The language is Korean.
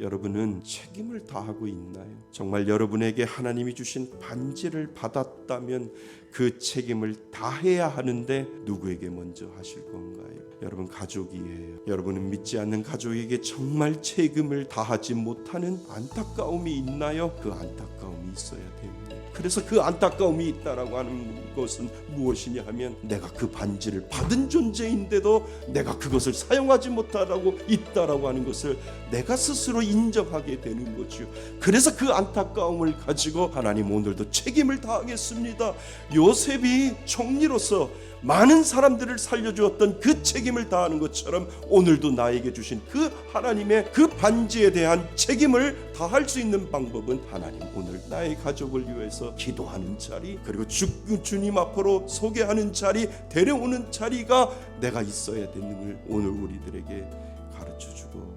여러분은 책임을 다하고 있나요? 정말 여러분에게 하나님이 주신 반지를 받았다면 그 책임을 다해야 하는데 누구에게 먼저 하실 건가요? 여러분 가족이에요. 여러분은 믿지 않는 가족에게 정말 책임을 다하지 못하는 안타까움이 있나요? 그 안타까움 이 있어야 됩니다. 그래서 그 안타까움이 있다라고 하는 것은 무엇이냐 하면 내가 그 반지를 받은 존재인데도 내가 그것을 사용하지 못하라고 있다라고 하는 것을 내가 스스로 인정하게 되는 거죠. 그래서 그 안타까움을 가지고 하나님 오늘도 책임을 다하겠습니다. 요셉이 총리로서 많은 사람들을 살려주었던 그 책임을 다하는 것처럼 오늘도 나에게 주신 그 하나님의 그 반지에 대한 책임을 다할 수 있는 방법은 하나님 오늘 나의 가족을 위해서 기도하는 자리 그리고 주, 주님 앞으로 소개하는 자리 데려오는 자리가 내가 있어야 되는 걸 오늘 우리들에게 가르쳐 주고